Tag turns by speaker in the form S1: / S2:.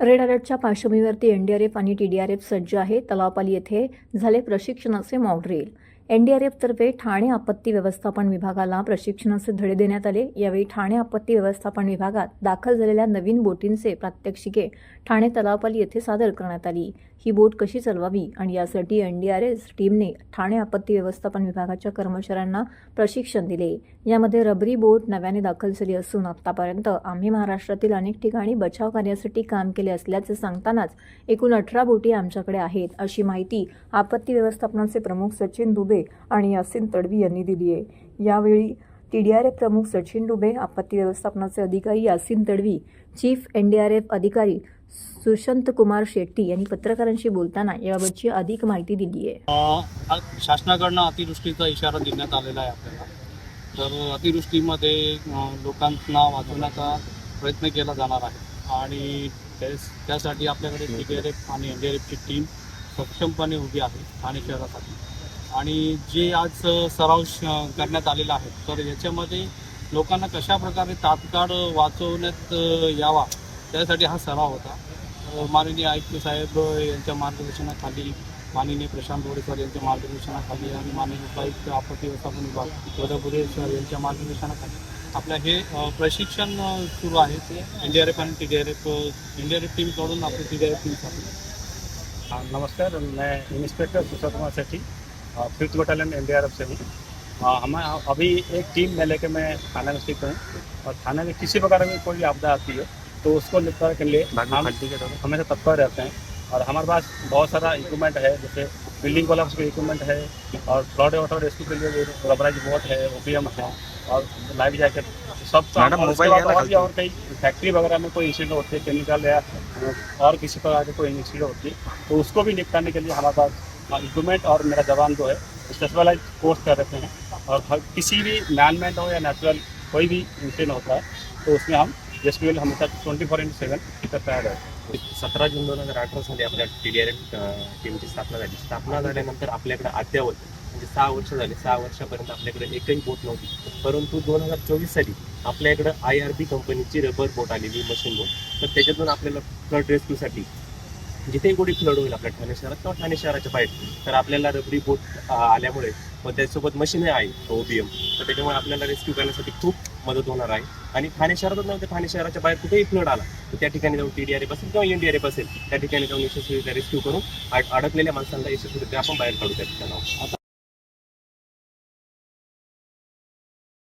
S1: Red अलर्टच्या पार्श्वभूमीवरती NDRF आणि टीडीआरएफ सज्ज आहे तलावपाली येथे झाले प्रशिक्षणाचे मॉक ड्रिल. एनडीआरएफतर्फे ठाणे आपत्ती व्यवस्थापन विभागाला प्रशिक्षणाचे धडे देण्यात आले. यावेळी ठाणे आपत्ती व्यवस्थापन विभागात दाखल झालेल्या नवीन बोटींचे प्रात्यक्षिके ठाणे तलावपाली येथे सादर करण्यात आली. ही बोट कशी चालवावी आणि यासाठी एनडीआरएफ टीमने ठाणे आपत्ती व्यवस्थापन विभागाच्या कर्मचाऱ्यांना प्रशिक्षण दिले. यामध्ये रबरी बोट नव्याने दाखल झाली असून आतापर्यंत आम्ही महाराष्ट्रातील अनेक ठिकाणी बचाव कार्यासाठी काम केले असल्याचे सांगतानाच एकूण अठरा बोटी आमच्याकडे आहेत अशी माहिती आपत्ती व्यवस्थापनाचे प्रमुख सचिन दुबे आणि यासिन तडवी यांनी दिली आहे. यावेळी टीडीआरएफ प्रमुख सचिन डुबे आपत्ती व्यवस्थापनाचे अधिकारी यासिन तडवी चीफ एनडीआरएफ अधिकारी सुशांत कुमार शेट्टी यांनी पत्रकारांशी बोलताना याबाबतची अधिक माहिती दिली आहे.
S2: शासनाकडनं अतिवृष्टीचा इशारा देण्यात आलेला आहे आपल्याला. तर अतिवृष्टीमध्ये लोकांना वाचवण्याचा प्रयत्न केला जाणार आहे. आणि त्यासाठी आपल्याकडे टी डी आर एफ आणि एन डी आर एफची टीम सक्षमपणे उभी आहे ठाणे शहरासाठी. आणि जे आज सराव श- करण्यात आलेला आहे तर याच्यामध्ये लोकांना कशा प्रकारे तात्काळ वाचवण्यात यावा त्यासाठी हा सराव होता. माननीय आयुक्त साहेब यांच्या मार्गदर्शनाखाली माननीय प्रशांत बोडेकर यांच्या मार्गदर्शनाखाली आणि माननीय उपायुक्त आपत्ती व्यवस्थापन विभाग कोल्हापुरे सर यांच्या मार्गदर्शनाखाली आपलं हे प्रशिक्षण सुरू आहे. ते एन डी आर एफ आणि T D R F N D R F टीमकडून आपली T D R F
S3: team नमस्कार. मी inspector Sushant Kumar fifth battalion N से हूँ। हाँ, हमें अभी एक टीम में लेके मैं थाना में स्थित हूँ और थाने में किसी प्रकार की कोई आपदा आती है तो उसको निपटाने के लिए हम हमेशा तत्पर रहते हैं। और हमारे पास बहुत सारा इक्विपमेंट है जैसे बिल्डिंग कोलाप्स के इक्विपमेंट है और फ्लड वाटर रेस्क्यू के लिए रबराइज बोट है ओ ओपीएम है और लाइफ जैकेट सब तो
S4: मोबाइल
S3: और कई फैक्ट्री वगैरह में कोई इंसिडेंट होती है केमिकल या और किसी प्रकार की कोई इंसिडेंट होती है तो उसको भी निपटाने के लिए हमारे पास इक्विपमेंट और मेरा जवान जो है स्पेशलाइज कोर्स कर रहे हैं। और हर किसी भी मैनमेंट हो या नेचुरल कोई भी इंसिडेंट होता है तो उसमें हम रेस्क्यू हमेशा ट्वेंटी फोर इंटू सेवन तयार आहे
S4: सतरा जून दोन हजार अठरा साली आपल्या टी डी आर एफ टीमची स्थापना झाली. स्थापना झाल्यानंतर आपल्याकडे अद्यावत म्हणजे सहा वर्ष झाले. सहा वर्षापर्यंत आपल्याकडे एकही बोट नव्हती. परंतु दोन हजार चोवीस साली आपल्याकडे आय आर बी कंपनीची रबर बोट आलेली मशीन बोट तर त्याच्यातून आपल्याला फ्लड रेस्क्यूसाठी जिथे कुठे फ्लड होईल आपल्या ठाणे शहरात किंवा ठाणे शहराच्या बाहेर तर आपल्याला रबरी बोट आल्यामुळे व त्याच्यासोबत मशीनही आहे ओबीएम तर त्याच्यामुळे आपल्याला रेस्क्यू करण्यासाठी खूप मदत होणार आहे. आणि ठाणे शहरातच नव्हतं ठाणे शहराच्या बाहेर कुठेही फ्लड आला तर त्या ठिकाणी जाऊन टी डी आर एफ असेल किंवा एन डी आर एफ असेल त्या ठिकाणी जाऊन यशस्वीरित्या रेस्क्यू करून अडकलेल्या माणसांना यशस्वीरित्या आपण बाहेर काढू त्या ठिकाणावर.